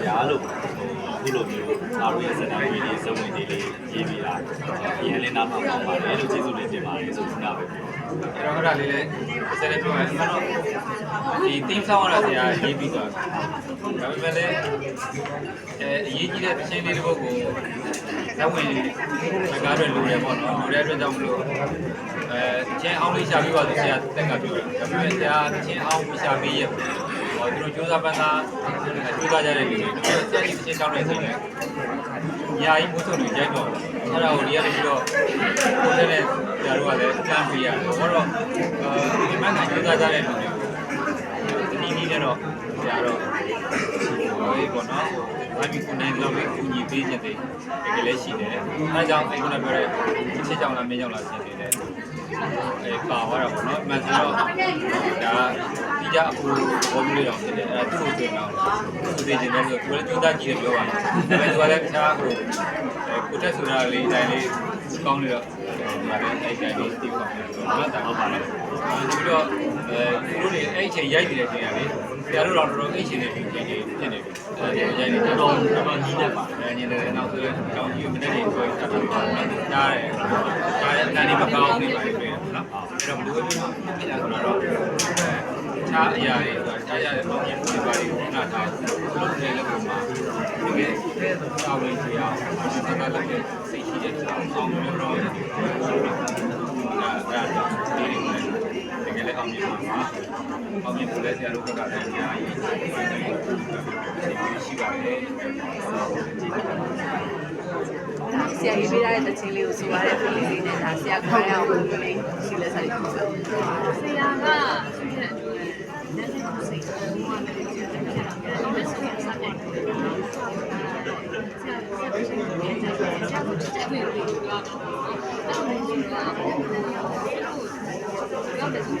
ဆရာလို့ဟိုအခုလိုမျိုးအားရရဲ့စတာတွေလေးစုံဝင်လေးလေးရေးပြီးတာအရင်လေးနားထောင်ပါပါတယ်လို့ကျေးဇူးလေးတင်ပါတယ်ဆိုတော့ပဲပြောအဲ့တော့အဲ့ဒါလေးလည်းစက်လေးပြောရရင်တော့ဒီ team song ရတာဆရာရေးပြီးသွားဒါပေမဲ့လည်းအဲအရေးကြီးတဲ့တခြင်းလေးတစ်ပုဒ်ကိုဇဝင်မကားတွေလိုတယ်ပေါ့နော်လိုတဲ့အတွက်ကြောင့်မလို့အဲတခြင်းအောင်လေးရှာပြီးပါဆိုဆရာတက်ကပြောတယ်ဒါပေမဲ့ဆရာတခြင်းအောင်မရှာပြီးရဲ့ ဟောသူတို့ကြိုးစားပန်းစားကြိုးစားကြတဲ့လူတွေဒါပေမဲ့ဆရာကြီးတခြင်းတောင်းနေဆိုင်တယ်ညာကြီးမိုးစုံတွေကြိုက်တော့အဲ့ဒါကိုဒီကနေပြီးတော့ကိုယ်နဲ့ဆရာတို့ကလည်းပြန်ပြရတယ်ဘာလို့အဲဒီမှန်ကန်ကြိုးစားကြတဲ့လူတွေကိုဒီနည်းနဲ့တော့ဆရာတော့ဟိုပေါ့နော်ဘာမီကိုနိုင်တော့ပဲကူညီပေးခြင်းတွေတကယ်လည်းရှိတယ်အဲဒါကြောင့်အဲ့ခုနပြောတဲ့ချစ်ကြောင်လားမင်းကြောင်လားဆင်းနေတယ်အဲပါသွားတာပေါ့နော်မှန်ဆိုတော့ဒါဒီ ကြအပူဘောဘူးလေးတော့ဖြစ်တယ်အဲသူ့ကိုဆိုရင်တော့သူသိခြင်းလည်းဆိုကိုယ်လည်းကြိုးစားကြည့်တယ်ပြောပါမယ်ဒါပေမဲ့သူကလည်းတခြားဟိုအဲကိုတက်ဆိုတာလေးအတိုင်းလေးကောင်းနေတော့ဒါလည်းအဲ့တိုင်းလေးသိပါမယ်ဆိုတော့ဒါဟုတ်ပါလားပြီးတော့အဲသူတို့တွေအဲ့အချိန်ရိုက်နေတဲ့အချိန်ကလေဆရာတို့တော့တော်တော်အဲ့အချိန်တွေဖြစ်နေဖြစ်နေပြီအဲရိုက်နေတော့တော်တော်ကြီးနေပါအဲညီလည်းနောက်ဆိုရင်ကြောင်ကြီးမနေ့ကကိုယ်ဆက်တာပါကြားတယ်ကြားတယ်အတန်းလေးမကောင်းနေပါဘူးနော်အဲ့တော့ဘယ်လိုမျိုးဖြစ်လာဆိုတော့ ခြားအရာတွေခြားရတဲ့ပုံရိပ်တွေပါတွေခဏထားလုပ်နေလို့ပုံမှာတကယ်စာဝင်စီအောင်ဆက်တာလည်းစိတ်ရှိတဲ့အောင်မျိုးတော့အဲ့ဒါဒီလိုတကယ်လည်းအောင်မြင်ပါမှာအောင်မြင်ဖို့လည်းဆရာတို့ဘက်ကလည်းအများကြီးရှိပါတယ်ဆရာရေးပေးရတဲ့တခြင်းလေးကိုဆိုရတဲ့ဖိလေးလေးနဲ့ဒါဆရာခေါ်ရအောင်ဘယ်လိုလဲရှိလဲစားရအောင်ဆို ဆရာကသူ့ရဲ့အတွက်လက်ရှိကိုစိတ်ကိုဘာလဲဒီလိုဆိုရင်စားတယ်ဆရာဆက်ပြီးတော့ပြန်ကြတယ်ဆရာကတက်ပြီးတော့ပြောတာ အဲ့လိုမျိုးကရောက်တ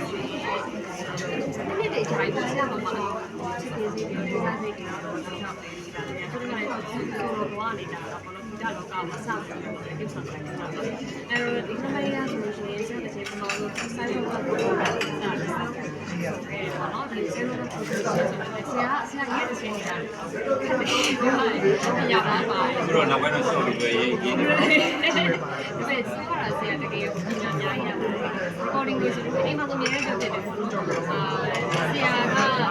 ဆရာကဆရာဆရာရဲ့တစ်ချိန်နေတာရပါပါဆိုတော့နောက်ပိုင်းတော့ရှော့ပြီးပဲရေးရေးနေပါဒီပဲဆောရဆရာတကယ်ကိုပညာများရတယ် recording ကိုဆိုဒီမှာတော့မြင်ရတဲ့တဲ့အာဆရာ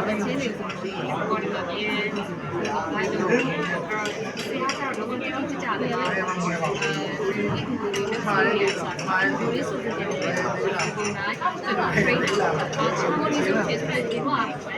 ကမချင်းနေဆိုပြီး recording မှာမြင်ရတယ်ဘာလို့လဲအဲ့တော့ဆရာကတော့ဘယ်လိုကြည့်ကြလဲအဲဒီဒီလေးနဲ့ပါရရစားဒီလေးဆိုတဲ့ဒီလိုမျိုးဒီနိုင်အဲ့ဒါ train အာချောင်းလေးဆိုဖြစ်တဲ့ဒီမှာဆက်ပြီးဆရာ train နေရတယ်အဲ့ဒါချ his